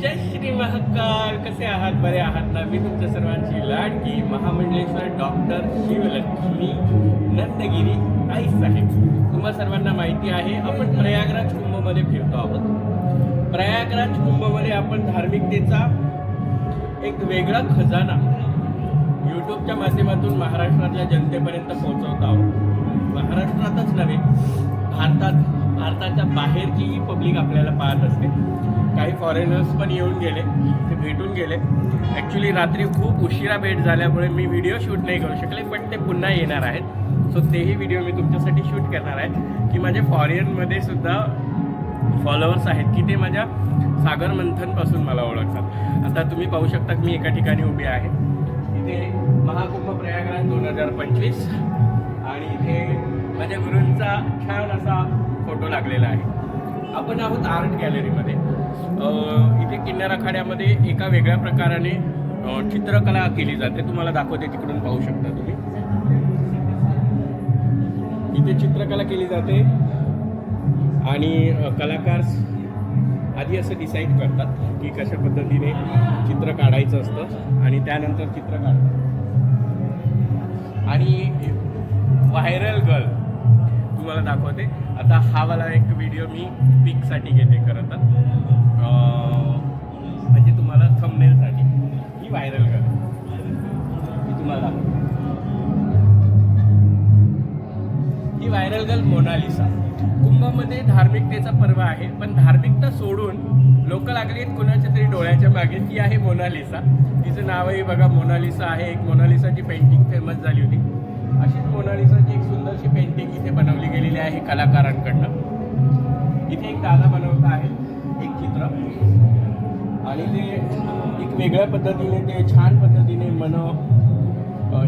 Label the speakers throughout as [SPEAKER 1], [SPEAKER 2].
[SPEAKER 1] जय श्री महाकाल. कसे आहात? बरे आहात ना? मी तुमच्या सर्वांची लाडकी महामंडलेश्वर डॉक्टर शिवलक्ष्मी नंदगिरी आई साहेब तुम्हा सर्वांना माहिती आहे आपण प्रयागराज कुंभमध्ये फिरतो आहोत. प्रयागराज कुंभमध्ये आपण धार्मिकतेचा एक वेगळा खजाना यूट्यूबच्या माध्यमातून महाराष्ट्रातल्या जनतेपर्यंत पोहोचवत आहोत. महाराष्ट्रातच नव्हे भारतात भारताच्या बाहेरचीही पब्लिक आपल्याला पाहत असते. काही फॉरेनर्स पण येऊन गेले ते भेटून गेले. ॲक्च्युली रात्री खूप उशिरा भेट झाल्यामुळे मी व्हिडिओ शूट नाही करू शकले पण ते पुन्हा येणार आहेत. सो तेही व्हिडिओ मी तुमच्यासाठी शूट करणार आहे. की माझे फॉरेनमध्ये सुद्धा फॉलोअर्स आहेत की ते माझ्या सागर मंथनपासून मला ओळखतात. आता तुम्ही पाहू शकता की मी एका ठिकाणी उभी आहे. इथे महाकुंभ प्रयागराज दोन हजार पंचवीस. आणि इथे माझ्या गुरूंचा छान असा फोटो लागलेला आहे. आपण आहोत आर्ट गॅलरीमध्ये इथे किन्नर आखाड्यामध्ये एका वेगळ्या प्रकाराने चित्रकला केली जाते. तुम्हाला दाखवते तिकडून पाहू शकता तुम्ही. इथे चित्रकला केली जाते. आणि कलाकार आधी असं डिसाईड करतात की कशा पद्धतीने चित्र काढायचं असतं आणि त्यानंतर चित्र काढतात. आणि व्हायरल गर्ल तुम्हाला दाखवते. आता हा वाला एक व्हिडिओ मी पिकसाठी घेते खरं तर. म्हणजे तुम्हाला थंबनेलसाठी ही व्हायरल गर्ल मी तुम्हाला ही व्हायरल गर्ल मोनालिसा कुंभमध्ये धार्मिकतेचा पर्व आहे पण धार्मिकता सोडून लोक लागली आहेत कोणाच्या तरी डोळ्याच्या मागे. ती आहे मोनालिसा तिचं नावही बघा मोनालिसा आहे. एक मोनालिसाची पेंटिंग फेमस झाली होती. अशीच मोनालिसाची एक सुंदरशी पेंटिंग इथे बनवली गेलेली आहे कलाकारांकडनं. इथे एक दादा बनवत आहे एक चित्र. आणि ते एक वेगळ्या पद्धतीने ते छान पद्धतीने मन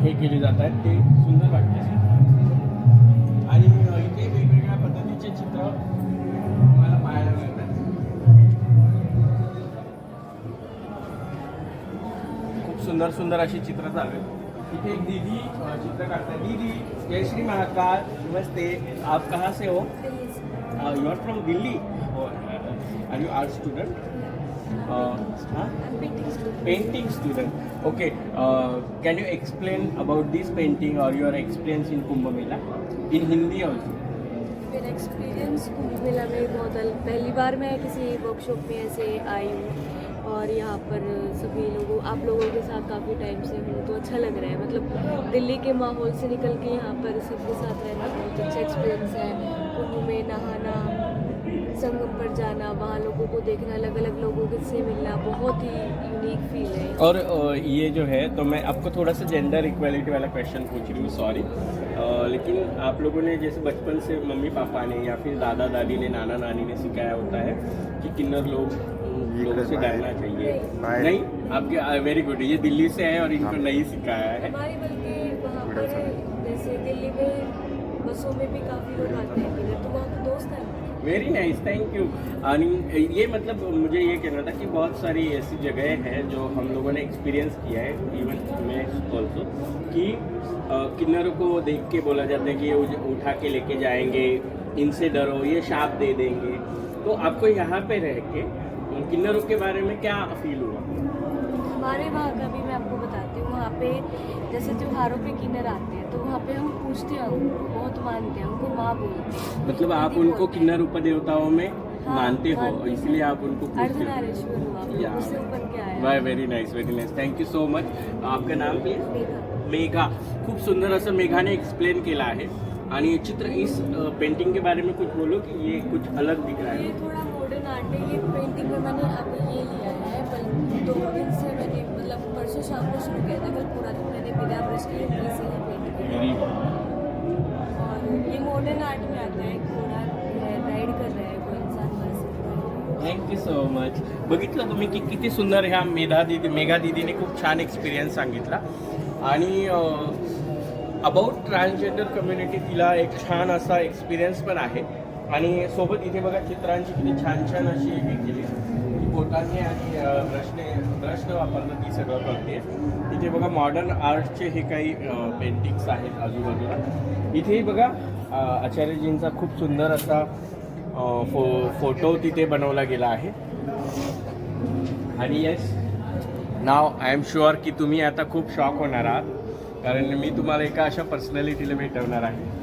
[SPEAKER 1] हे केले जात आहेत. ते सुंदर वाटते. आणि इथे वेगवेगळ्या पद्धतीचे चित्र मला पाहायला मिळतात. खूप सुंदर सुंदर अशी चित्र चालू आहेत. इथे दीदी चित्र काढतात दीदी जय श्री महाकाल. नमस्ते. आप कहाँ से हो? You are from Delhi? Are you art student हाँ? Okay uh, can you explain about this painting or your experience in kumbh mela? In hindi also.
[SPEAKER 2] मेरा एक्सपीरियंस कुंभ मेला में बहुत पहली बार मैं किसी वर्कशॉप में ऐसे आई हूँ। और यहाँ पर सभी लोगों, आप लोगों के साथ काफ़ी टाइम से हूँ तो अच्छा लग रहा है। मतलब दिल्ली के माहौल से निकल के यहाँ पर सबके साथ रहना बहुत अच्छा एक्सपीरियंस है। कुंभ में नहाना, संगम पर जाना, वहाँ लोगों को देखना अलग अलग लोगों के से मिलना बहुत ही यूनिक फील है।
[SPEAKER 1] और ये जो है तो मैं आपको थोड़ा सा जेंडर इक्वालिटी वाला क्वेश्चन पूछ रही हूँ सॉरी लेकिन आप लोगों ने जैसे बचपन से मम्मी पापा ने या फिर दादा दादी ने नाना नानी ने सिखाया होता है कि किन्नर लोग लोगों से डरना चाहिए।
[SPEAKER 3] नहीं।
[SPEAKER 1] नहीं आपके वेरी गुड ये दिल्ली से है और इनको नहीं सिखाया है।
[SPEAKER 2] हमारे बल्कि वहाँ पर जैसे दिल्ली में बसों में भी काफ़ी लोग आते हैं। तो वहाँ पे दोस्त हैं।
[SPEAKER 1] Very nice thank you. ये मतलब मुझे ये कहना था कि बहुत सारी ऐसी जगह हैं जो हम लोगों ने एक्सपीरियंस किया है इवन मैं ऑल्सो कि किन्नरों को देख के बोला जाता है कि ये उठा के लेके जाएँगे इनसे डरो ये शाप दे देंगे। तो आपको यहाँ पे रह के किन्नरों के बारे में क्या फील हुआ?
[SPEAKER 2] हमारे वहाँ का भी मैं आपको बताती हूँ वहाँ पे जैसे त्योहारों पे किन्नर आते हैं तो वहाँ पे हम पूछते हैं उनको बहुत मानते हैं उनको माँ बोलते हैं।
[SPEAKER 1] मतलब आप उनको। किन्नर उपदेवताओं में
[SPEAKER 2] हाँ,
[SPEAKER 1] मानते हो इसलिए आप उनको हो। या।
[SPEAKER 2] है
[SPEAKER 1] Y very nice very nice thank you so much आपका नाम प्लीज़
[SPEAKER 2] मेघा।
[SPEAKER 1] मेघा। खूप सुंदर असं मेघाने एक्सप्लेन केलं आहे आणि चित्र इस पेंटिंग के बारे में कुछ बोलो कि ये कुछ अलग दिख रहा
[SPEAKER 2] ये
[SPEAKER 1] है
[SPEAKER 2] थोड़ा मॉडर्न आर्ट है ये पेंटिंग में मैंने अभी ये लिया है बल दो दिन से मैंने मतलब परसों शाम को शुरू किया था कल पूरा दिन मैंने बिना ब्रश के अपने से ही पेंटिंग और ये मॉडर्न आर्ट में आता है घोड़ा राइड कर रहा है कोई इंसान बस
[SPEAKER 1] थँक्यू सो मच बघितलं तुम्ही की किती सुंदर ह्या मेधा दिदी मेघा दिदीने खूप छान एक्सपिरियन्स सांगितला. आणि अबाउट ट्रान्सजेंडर कम्युनिटी तिला एक छान असा एक्सपिरियन्स पण आहे. आणि सोबत इथे बघा चित्रांची किती छान छान अशी हे केली. ती बोटाने आणि ब्रशने ब्रश न वापरलं ती सगळं करते. इथे बघा मॉडर्न आर्टचे हे काही पेंटिंग्स आहेत आजूबाजूला. इथेही बघा आचार्यजींचा खूप सुंदर असा फो फोटो तिथे बनवला गेला आहे. आणि येस नाव आय एम शुअर की तुम्ही आता खूप शॉक होणार आहात. कारण मी तुम्हाला एका अशा पर्सनॅलिटीला भेटवणार आहे.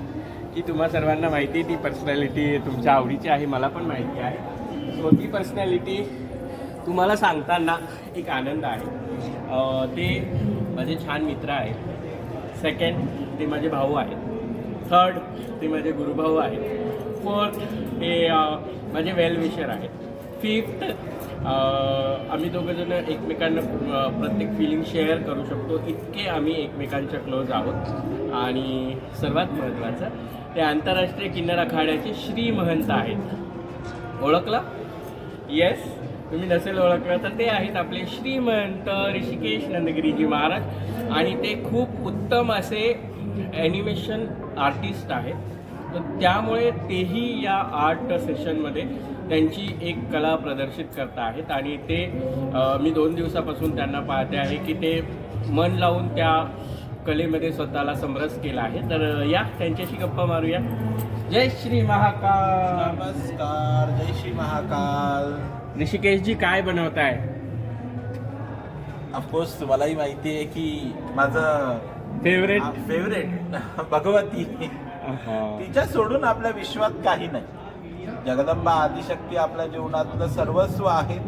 [SPEAKER 1] की तुम्हा सर्वांना माहिती आहे ती पर्सनॅलिटी तुमच्या आवडीची आहे मला पण माहिती आहे. सो ती पर्सनॅलिटी तुम्हाला सांगताना एक आनंद आहे. ते माझे छान मित्र आहेत. सेकंड ते माझे भाऊ आहेत. थर्ड ते माझे गुरुभाऊ आहेत. फोर्थ ते माझे वेल विशर आहेत. फिफ्थ आम्ही दोघंजण एकमेकांना प्रत्येक फिलिंग शेअर करू शकतो. इतके आम्ही एकमेकांच्या क्लोज आहोत. आणि सर्वात महत्त्वाचं ते आंतरराष्ट्रीय किन्नर खाड्याचे श्री महंत आहेत. ओळखला? येस तुम्ही नसेल ओळखलं तर ते आहेत आपले श्रीमंत ऋषिकेश नंदगिरीजी महाराज. आणि ते खूप उत्तम असे ॲनिमेशन आर्टिस्ट आहेत. तर त्यामुळे तेही या आर्ट सेशनमध्ये त्यांची एक कला प्रदर्शित करत आहेत. आणि ते मी दोन दिवसापासून त्यांना पाहते आहे की ते मन लावून त्या कलेमध्ये स्वतःला समरस केला आहे. तर या त्यांच्याशी गप्पा मारूया. जय श्री महाकाल.
[SPEAKER 3] नमस्कार जय श्री महाकाल.
[SPEAKER 1] ऋषिकेशजी काय बनवताय?
[SPEAKER 3] ऑफकोर्स तुम्हालाही माहिती आहे की माझं
[SPEAKER 1] फेवरेट
[SPEAKER 3] फेवरेट भगवती. तिच्या सोडून आपल्या विश्वात काही नाही. जगदंबा आदिशक्ती आपल्या जीवनातलं सर्वस्व आहे.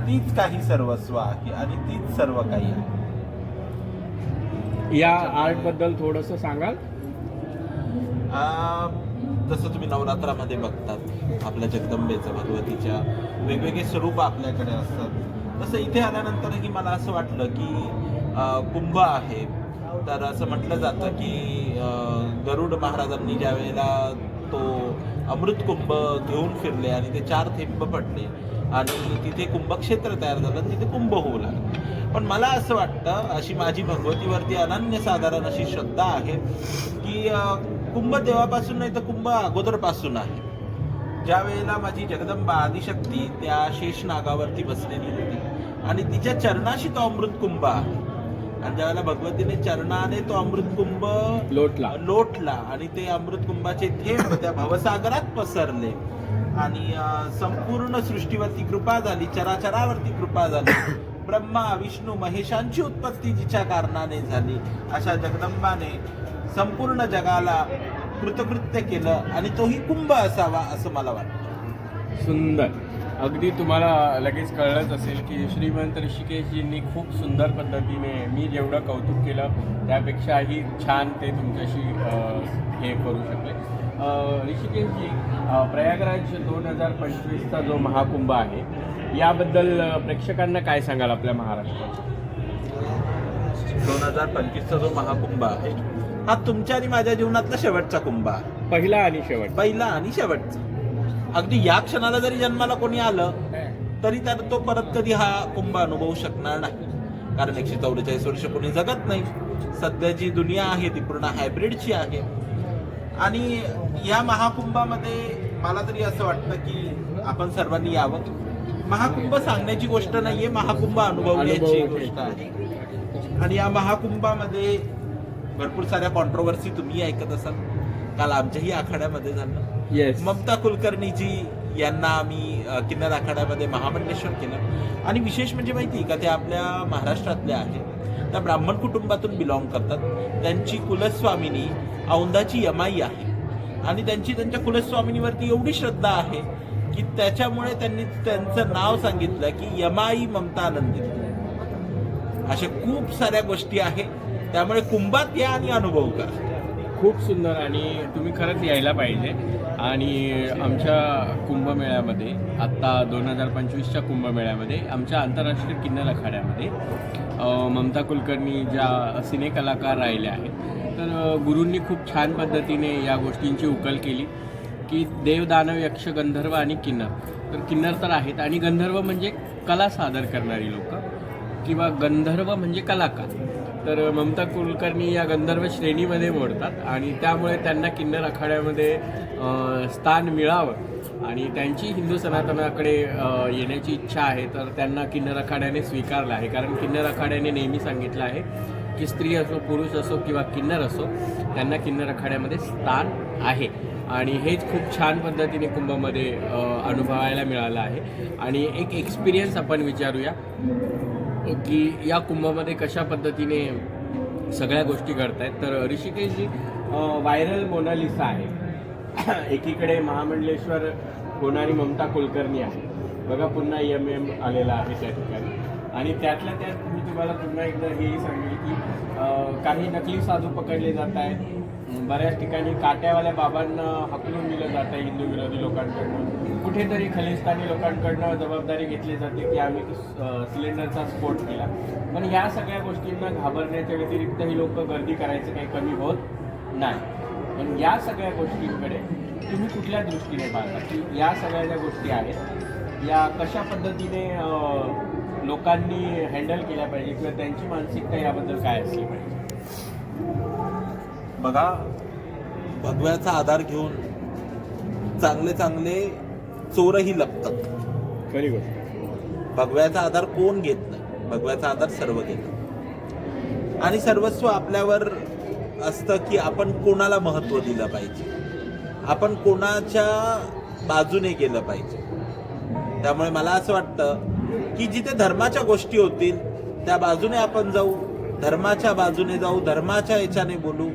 [SPEAKER 3] तीच काही सर्वस्व आहे आणि तीच सर्व काही आहे.
[SPEAKER 1] या आर्टबद्दल थोडस सांगाल?
[SPEAKER 3] जसं तुम्ही नवरात्रामध्ये बघतात आपल्या जगदंबेचं भगवतीच्या वेगवेगळे स्वरूप आपल्याकडे असतात. तसं इथे आल्यानंतरही मला असं वाटलं की कुंभ आहे. तर असं म्हटलं जातं की गरुड महाराजांनी ज्या वेळेला तो अमृत कुंभ घेऊन फिरले आणि ते चार थेंब पडले आणि तिथे कुंभक्षेत्र तयार झालं तिथे कुंभ होऊ लागलं. पण मला असं वाटतं अशी माझी भगवतीवरती अनन्यसाधारण अशी श्रद्धा आहे की कुंभ देवापासून नाही तर कुंभ अगोदरपासून आहे. ज्या वेळेला माझी जगदंबा आदिशक्ती त्या शेष नागावरती बसलेली होती. आणि तिच्या चरणाशी तो अमृत कुंभ आहे. आणि ज्यावेळेला भगवतीने चरणाने तो अमृत कुंभ
[SPEAKER 1] लोटला.
[SPEAKER 3] लोटला आणि ते अमृत कुंभाचे थेंब त्या भवसागरात पसरले. आणि संपूर्ण सृष्टीवरती कृपा झाली चराचरावरती कृपा झाली. ब्रह्मा विष्णू महेशांची उत्पत्ती जिच्या कारणाने झाली. अशा जगदंबाने संपूर्ण जगाला कृतकृत्य केलं आणि तोही कुंभ असावा असं मला वाटतं.
[SPEAKER 1] सुंदर. अगदी तुम्हाला लगेच कळलंच असेल की श्रीमंत ऋषिकेशजींनी खूप सुंदर पद्धतीने मी जेवढं कौतुक केलं त्यापेक्षाही छान ते तुमच्याशी हे करू शकले. ऋषिकेशजी प्रयागराज दोन हजार पंचवीसचा जो महाकुंभ आहे याबद्दल प्रेक्षकांना काय सांगाल आपल्या महाराष्ट्रात?
[SPEAKER 3] दोन हजार पंचवीसचा जो महाकुंभ आहे हा तुमच्या आणि माझ्या जीवनातला शेवटचा कुंभ आहे.
[SPEAKER 1] पहिला आणि शेवट
[SPEAKER 3] पहिला आणि शेवटचा. अगदी या क्षणाला जरी जन्माला कोणी आलं तरी तर तो परत कधी हा कुंभ अनुभवू शकणार नाही. कारण एकशे चौवेचाळीस वर्ष कोणी जगत नाही. सध्या जी दुनिया आहे ती पूर्ण हायब्रिडची आहे. आणि या महाकुंभामध्ये मला तरी असं वाटतं की आपण सर्वांनी यावं. महाकुंभ सांगण्याची गोष्ट नाहीये महाकुंभ अनुभवण्याची
[SPEAKER 1] अनुभव
[SPEAKER 3] गोष्ट आहे. आणि या महाकुंभामध्ये भरपूर साऱ्या कॉन्ट्रोवर्सी तुम्ही ऐकत असाल. काल आमच्याही आखाड्यामध्ये झालं.
[SPEAKER 1] येस
[SPEAKER 3] ममता कुलकर्णीजी यांना आम्ही किन्नर आखाड्यामध्ये महामंडेश्वर केलं. आणि विशेष म्हणजे माहिती का ते आपल्या महाराष्ट्रातल्या आहेत. त्या ब्राह्मण कुटुंबातून बिलॉंग करतात. त्यांची कुलस्वामिनी औंधाची यमाई आहे. आणि त्यांची त्यांच्या कुलस्वामिनीवरती एवढी श्रद्धा आहे की त्याच्यामुळे त्यांनी त्यांचं नाव सांगितलं की यमाई ममता आनंदित अशा खूप साऱ्या गोष्टी आहेत त्यामुळे कुंभात या आणि अनुभव करा.
[SPEAKER 1] खूप सुंदर आणि तुम्ही खरंच यायला पाहिजे. आणि आमच्या कुंभमेळ्यामध्ये आत्ता दोन हजार पंचवीसच्या कुंभमेळ्यामध्ये आमच्या आंतरराष्ट्रीय किन्नर अखाड्यामध्ये ममता कुलकर्णी ज्या सिनेकलाकार राहिल्या आहेत तर गुरूंनी खूप छान पद्धतीने या गोष्टींची उकल केली. की देव दानव यक्ष गंधर्व आणि किन्नर. तर किन्नर तर आहेत. आणि गंधर्व म्हणजे कला सादर करणारी लोक. किंवा गंधर्व म्हणजे कलाकार. तर ममता कुलकर्णी या गंधर्व श्रेणीमध्ये मोडतात. आणि त्यामुळे त्यांना किन्नर आखाड्यामध्ये स्थान मिळावं. आणि त्यांची हिंदू सनातनाकडे येण्याची इच्छा आहे तर त्यांना किन्नर आखाड्याने स्वीकारलं आहे. कारण किन्नर आखाड्याने नेहमी सांगितलं आहे की स्त्री असो पुरुष असो किंवा किन्नर असो त्यांना किन्नर अखाड्यामध्ये स्थान आहे. आणि हेच खूप छान पद्धतीने कुंभमध्ये अनुभवायला मिळालं आहे. आणि एक एक्सपिरियन्स आपण विचारूया की या कुंभमध्ये कशा पद्धतीने सगळ्या गोष्टी घडतायत. तर ऋषिकेशजी व्हायरल मोनालिसा आहे. एकीकडे महामंडलेश्वर होणारी ममता कुलकर्णी आहे. बघा पुन्हा एम एम आलेला आहे त्या ठिकाणी. आणि त्यातल्या त्यात मी तुम्हाला पुन्हा एकदा हेही सांगेल की काही नकली साधू पकडले जात आहेत. बऱ्याच ठिकाणी काट्यावाल्या बाबांना हकलून दिलं जात आहे हिंदू विरोधी लोकांकडनं. कुठेतरी खलिस्तानी लोकांकडनं जबाबदारी घेतली जाते की आम्ही सिलेंडरचा स्फोट केला. पण या सगळ्या गोष्टींना घाबरण्याच्या व्यतिरिक्त ही लोक गर्दी करायचं काही कमी होत नाही. पण या सगळ्या गोष्टींकडे तुम्ही कुठल्या दृष्टीने पाहता? की या सगळ्या ज्या गोष्टी आहेत या कशा पद्धतीने लोकांनी हँडल केल्या पाहिजे किंवा त्यांची मानसिकता याबद्दल काय असली पाहिजे?
[SPEAKER 3] बघा भगव्याचा आधार घेऊन चांगले चांगले चोरही लपतात.
[SPEAKER 1] खरी गोष्ट.
[SPEAKER 3] भगव्याचा आधार कोण घेत नाही? भगव्याचा आधार सर्व घेतात आणि सर्वस्व आपल्यावर असतं की आपण कोणाला महत्त्व दिलं पाहिजे? आपण कोणाच्या बाजूने गेलं पाहिजे? त्यामुळे मला असं वाटतं की जिथे धर्माच्या गोष्टी होतील त्या बाजूने आपण जाऊ धर्माच्या बाजूने जाऊ धर्माच्या याच्याने बोलू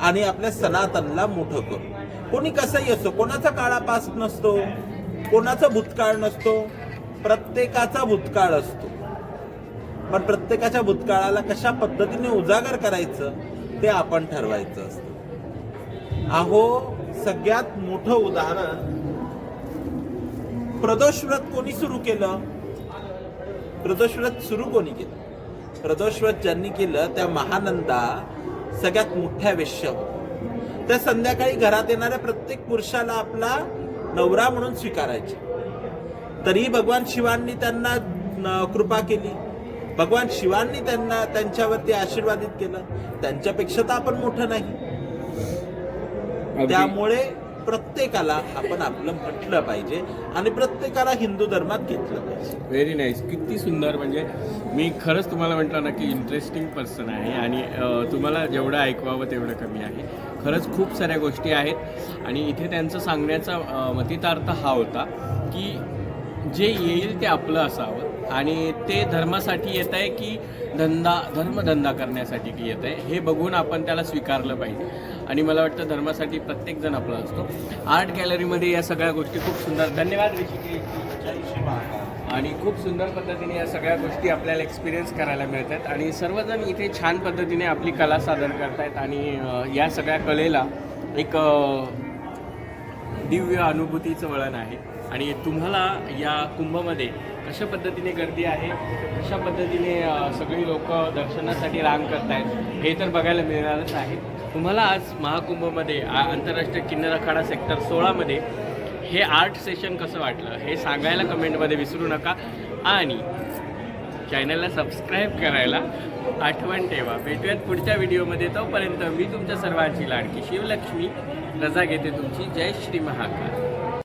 [SPEAKER 3] आणि आपल्या सनातनला मोठं करू. कोणी कसंही असतो कोणाचा काळा पास नसतो कोणाचा भूतकाळ नसतो प्रत्येकाचा भूतकाळ असतो. पण प्रत्येकाच्या भूतकाळाला कशा पद्धतीने उजागर करायचं ते आपण ठरवायचं असतं. अहो सगळ्यात मोठं उदाहरण प्रदोष व्रत कोणी सुरू केलं? प्रदोषव्रत सुरू कोणी केलं? प्रदोषव्रत ज्यांनी केलं त्या महानंदा सगळ्यात मोठ्या वेश्या होत्या. त्या संध्याकाळी घरात येणाऱ्या प्रत्येक पुरुषाला आपला नवरा म्हणून स्वीकारायचे. तरी भगवान शिवांनी त्यांना कृपा केली. भगवान शिवांनी त्यांना त्यांच्यावरती आशीर्वादित केलं. त्यांच्यापेक्षा तर आपण मोठं नाही. त्यामुळे प्रत्येकाला आपण आपलं म्हटलं पाहिजे आणि प्रत्येकाला हिंदू धर्मात घेतलं पाहिजे.
[SPEAKER 1] व्हेरी नाईस किती सुंदर. म्हणजे मी खरंच तुम्हाला म्हटलं ना की इंटरेस्टिंग पर्सन आहे आणि तुम्हाला जेवढं ऐकवावं तेवढं कमी आहे. खरंच खूप साऱ्या गोष्टी आहेत आणि इथे त्यांचं सांगण्याचा मतितार्थ हा होता की जे येईल ते आपलं असावं आणि ते धर्मासाठी येत आहे की धंदा धर्मधंदा करण्यासाठी की येत. आहे हे बघून आपण त्याला स्वीकारलं पाहिजे. आणि मला वाटतं धर्मासाठी प्रत्येकजण आपला असतो. आर्ट गॅलरीमध्ये या सगळ्या गोष्टी खूप सुंदर धन्यवाद ऋषिकेश आणि खूप सुंदर पद्धतीने या सगळ्या गोष्टी आपल्याला एक्सपिरियन्स करायला मिळत आहेत आणि सर्वजण इथे छान पद्धतीने आपली कला सादर करतायत. आणि या सगळ्या कलेला एक दिव्य अनुभूतीचं वळण आहे. आणि तुम्हाला या कुंभमध्ये कशा पद्धतीने गर्दी आहे? कशा पद्धतीने सगळी लोक दर्शनासाठी रांग करत आहेत हे तर बघायला मिळणारच आहे. तुम्हाला आज महाकुंभमध्ये आंतरराष्ट्रीय किन्नर अखाडा सेक्टर सोळामध्ये हे आर्ट सेशन कसं वाटलं? हे सांगायला कमेंटमध्ये विसरू नका. आणि चॅनलला सबस्क्राईब करायला आठवण ठेवा. भेटूयात पुढच्या व्हिडिओमध्ये. तोपर्यंत मी तुमच्या सर्वांची लाडकी शिवलक्ष्मी. रजा घेते तुमची. जय श्री महाकाल.